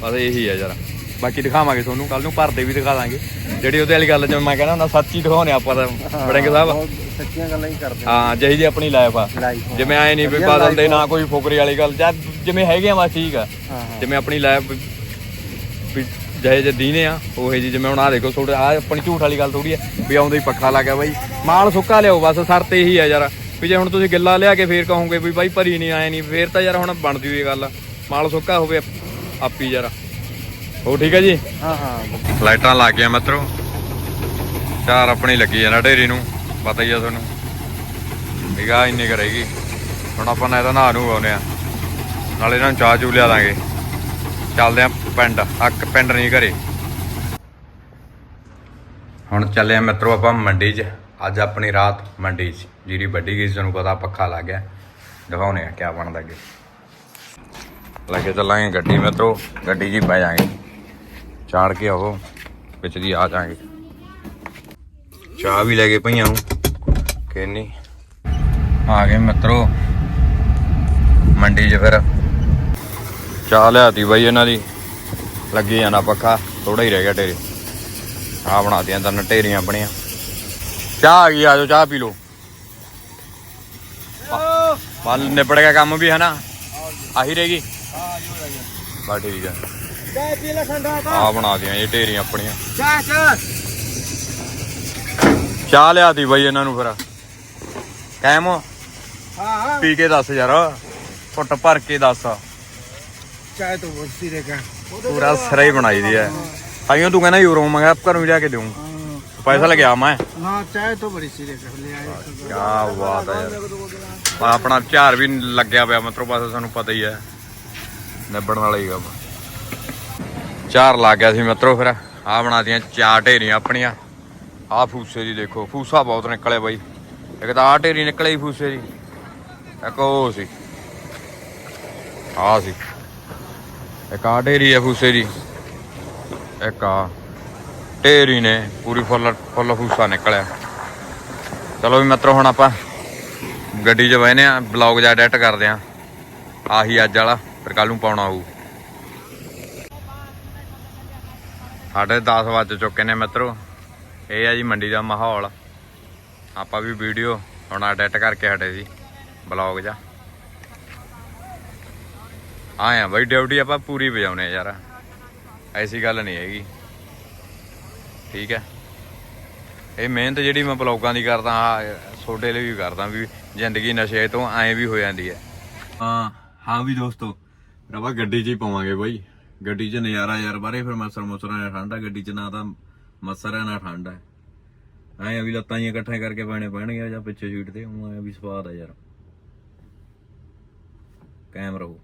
ਬਸ ਇਹੀ ਆ ਯਾਰ। ਬਾਕੀ ਦਿਖਾਵਾਂਗੇ ਤੁਹਾਨੂੰ ਕੱਲ ਨੂੰ ਭਰਦੇ ਵੀ ਦਿਖਾ ਦਾਂਗੇ। ਜਿਹੜੀ ਉਹਦੇ ਵਾਲੀ ਗੱਲ ਜਿਵੇਂ ਮੈਂ ਕਹਿੰਦਾ ਹੁੰਦਾ ਸੱਚ ਦਿਖਾਉਣੇ ਆਪਾਂ ਤਾਂ ਬੜਿੰਗ ਸਾਹਿਬ। ਸੱਚੀਆਂ ਗੱਲਾਂ ਹੀ ਕਰਦੇ ਹਾਂ ਜਿਹੀ ਜੀ ਆਪਣੀ ਲਾਈਫ ਆ। ਜਿਵੇਂ ਆਏ ਨਹੀਂ ਵੀ ਬਾਦਲ ਦੇ ਨਾ ਕੋਈ ਫੁਕਰੀ ਵਾਲੀ ਗੱਲ ਜਾਂ ਜਿਵੇਂ ਹੈਗੇ ਆ ਬਸ ਠੀਕ ਆ। ਜਿਵੇਂ ਆਪਣੀ ਲਾਈਫ ਵੀ ਜਿਹੇ ਜੇ ਦੀਨੇ ਆ ਉਹੇ ਜੀ ਜਿਵੇਂ ਹੁਣ ਆ ਦੇਖੋ ਥੋੜੇ ਆ ਆਪਣੀ ਝੂਠ ਵਾਲੀ ਗੱਲ ਥੋੜੀ ਆ ਵੀ ਆਉਂਦਾ ਹੀ ਪੱਖਾ ਲੱਗ ਗਿਆ ਬਾਈ। ਮਾਲ ਸੁੱਕਾ ਲਿਆਓ ਬਸ ਸਰ ਤੇ ਇਹੀ ਆ ਯਾਰ। ਵੀ ਜੇ ਹੁਣ ਤੁਸੀਂ ਗਿੱਲਾ ਲਿਆ ਕੇ ਫੇਰ ਕਹੋਗੇ ਵੀ ਬਾਈ ਭਰੀ ਨਹੀਂ ਆਏ ਨਹੀਂ ਫੇਰ ਤਾਂ ਯਾਰ ਹੁਣ ਬਣ ਜੂ ਇਹ ਗੱਲ ਮਾਲ ਸੁੱਕਾ ਹੋਵੇ ਆਪੀ ਯਾਰ। ਹੋ ਠੀਕ ਹੈ ਜੀ? ਹਾਂ ਹਾਂ। ਲਾਈਟਾਂ ਲੱਗ ਗਈਆਂ ਮਿੱਤਰੋ। ਚਾਰ ਆਪਣੀ ਲੱਗੀ ਆ ਨਾ ਢੇਰੀ ਨੂੰ ਪਤਾ ਹੀ ਆ ਤੁਹਾਨੂੰ। ਨਿਗਾਹ ਇੰਨੀ ਕਰੇਗੀ ਹੁਣ ਆਪਾਂ ਨਾ ਇਹਦਾ ਨਹਾ ਨੂੰ ਆਉਨੇ ਆ। ਨਾਲੇ ਇਹਨਾਂ ਨੂੰ ਚਾਹ ਚੂ ਲਿਆ ਦਾਂਗੇ। ਚੱਲਦੇ ਆ ਪਿੰਡ ਅੱਕ ਪਿੰਡ ਨਹੀਂ ਘਰੇ। ਹੁਣ ਚੱਲੇ ਆ ਮਿੱਤਰੋ ਆਪਾਂ ਮੰਡੀ 'ਚ। ਅੱਜ ਆਪਣੀ ਰਾਤ ਮੰਡੀ 'ਚ ਜਿਹੜੀ ਵੱਡੀ ਗਈ ਸੀ, ਤੁਹਾਨੂੰ ਪਤਾ ਪੱਖਾ ਲੱਗ ਗਿਆ। ਦਿਖਾਉਨੇ ਆ ਕਿਆ ਬਣਦਾ ਅੱਗੇ। ਲੈ ਚੱਲਾਂਗੇ ਗੱਡੀ ਮਿੱਤਰੋ, ਗੱਡੀ 'ਚ ਹੀ ਬਹਿ ਜਾਾਂਗੇ। ਚਾੜ ਕੇ ਆਵੋ, ਵਿੱਚ ਦੀ ਆ ਜਾਾਂਗੇ। ਚਾਹ ਵੀ ਲੈ ਕੇ ਪਈਆਂ ਨੂੰ ਕਿੰਨੀ ਆ ਗਏ ਮਿੱਤਰੋ। ਮੰਡੀ 'ਚ ਫਿਰ ਚਾਹ ਲਿਆਤੀ ਬਾਈ ਇਹਨਾਂ ਦੀ। ਲੱਗੀ ਜਾਣਾ ਪੱਖਾ ਥੋੜਾ ਹੀ ਰਹਿ ਗਿਆ ਢੇਰੀ। ਆ ਬਣਾਤੀਆਂ ਤਾਂ ਢੇਰੀਆਂ ਆਪਣੀਆਂ ਚਾਹ ਆ ਗਈ ਆਜੋ ਚਾਹ ਪੀ ਲਓ। ਪਲ ਨਿਬੜ ਗਿਆ ਕੰਮ ਵੀ ਹੈ ਨਾ ਆਹੀ ਰਹੇਗੀ ਬਸ ਠੀਕ ਆ। ਚਾਹ ਪੀ ਲੈ ਸੰਡਾ ਆ ਬਣਾ ਦੀਆਂ ਇਹ ਢੇਰੀਆਂ ਆਪਣੀਆਂ। ਚਾਹ ਚਾਹ ਚਾਹ ਲਿਆਤੀ ਬਾਈ ਇਹਨਾਂ ਨੂੰ ਫਿਰ। ਕਾਇਮ ਹਾਂ? ਹਾਂ ਪੀ ਕੇ ਦੱਸ ਯਾਰ। ਫੁੱਟ ਭਰ ਕੇ ਦੱਸ। ਚਾਹ ਤੋਂ ਬੋਸੀ ਰੇ ਕਾ। ਪੂਰਾ ਸਿਰਾ ਹੀ ਬਣਾਈ ਦੀ ਹੈ। ਆਈਓ ਤੂੰ ਕਹਿੰਦਾ ਯੂਰੋ ਮੰਗਾ ਘਰੋਂ ਹੀ ਲਿਆ ਕੇ ਦੇਉਂ ਪੈਸਾ ਲਗਿਆ ਮੈਂ। ਹਾਂ ਚਾਹ ਤੋਂ ਬੜੀ ਸੀ ਰੇ ਕਰ ਲੈ ਆਏ ਕੀ ਬਾਤ ਹੈ ਯਾਰ। ਆਹ ਆਪਣਾ ਝਾਰ ਵੀ ਲੱਗਿਆ ਪਿਆ ਮਤਲਬ ਬਸ ਸਾਨੂੰ ਪਤਾ ਹੀ ਹੈ। ਨਿਬੜਨ ਵਾਲਾ ਹੀ ਕੰਮ। ਝਾਰ ਲੱਗ ਗਿਆ ਸੀ ਮਿੱਤਰੋ ਫਿਰ। ਆਹ ਬਣਾਤੀਆਂ ਚਾਰ ਢੇਰੀਆਂ ਆਪਣੀਆਂ। ਆਹ ਫੂਸੇ ਦੀ ਦੇਖੋ ਫੂਸਾ ਬਹੁਤ ਨਿਕਲੇ ਬਾਈ। ਇੱਕ ਤਾਂ ਆਹ ਢੇਰੀ ਨਿਕਲੇ ਹੀ ਫੂਸੇ ਦੀ ਇੱਕ ਉਹ ਸੀ। ਆਹ ਸੀ। ਇੱਕ ਆਹ ਢੇਰੀ ਹੈ ਫੂਸੇ ਦੀ? ਇੱਕ ਆ ਢੇਰੀ ਨੇ ਪੂਰੀ ਫੁੱਲ ਫੁੱਲ ਫੂਸਾ ਨਿਕਲਿਆ। ਚਲੋ ਵੀ ਮਿੱਤਰੋ, ਹੁਣ ਆਪਾਂ ਗੱਡੀ 'ਚ ਬਹਿਨੇ ਆ, ਬਲੌਗ ਜਾ ਐਡਿਟ ਕਰਦੇ ਆ। ਆਹੀ ਅੱਜ ਵਾਲਾ, ਫਿਰ ਕੱਲ ਨੂੰ ਪਾਉਣਾ ਹੋਊ। ਸਾਡੇ 10 ਵੱਜ ਚੁੱਕੇ ਨੇ ਮਿੱਤਰੋ। ਇਹ ਆ ਜੀ ਮੰਡੀ ਦਾ ਮਾਹੌਲ। ਆਪਾਂ ਵੀ ਵੀਡੀਓ ਹੁਣ ਐਡਿਟ ਕਰਕੇ ਹਟੇ ਸੀ, ਬਲੌਗ ਜਾ ਆਏ ਆ ਬਈ, ਡਿਊਟੀ ਆਪਾਂ ਪੂਰੀ ਵਜਾਉਨੇ ਆ ਯਾਰ। ਐਸੀ ਗੱਲ ਨਹੀਂ ਹੈਗੀ। ਠੀਕ ਹੈ। ਇਹ ਮਿਹਨਤ ਜਿਹੜੀ ਮੈਂ ਬਲੌਗਾਂ ਦੀ ਕਰਦਾ ਆ ਛੋਟੇ ਲਈ ਵੀ ਕਰਦਾ ਵੀ ਜ਼ਿੰਦਗੀ ਨਸ਼ੇ ਤੋਂ ਐਂ ਵੀ ਹੋ ਜਾਂਦੀ ਹੈ। ਹਾਂ ਹਾਂ ਵੀ ਦੋਸਤੋ ਰਵਾ ਗੱਡੀ 'ਚ ਹੀ ਪਾਵਾਂਗੇ ਬਾਈ। ਗੱਡੀ 'ਚ ਨਜ਼ਾਰਾ ਯਾਰ ਬਾਰੇ, ਫਿਰ ਮਸਰ ਮੁਸਰਾਂ ਨਾਲ ਠੰਡਾ ਗੱਡੀ 'ਚ ਨਾ ਤਾਂ ਮਸਰ ਹੈ ਨਾ ਠੰਡਾ ਹੈ ਐਂ ਆ ਵੀ ਲੱਤਾਂ ਹੀ ਇਕੱਠੇ ਕਰਕੇ ਪਾਣੇ ਪੈਣਗੇ ਜਾਂ ਪਿੱਛੇ ਸੀਟ ਤੇ ਉਹ ਐਂ ਵੀ ਸਵਾਦ ਆ ਯਾਰ। ਕਾਇਮ ਰਹੋ।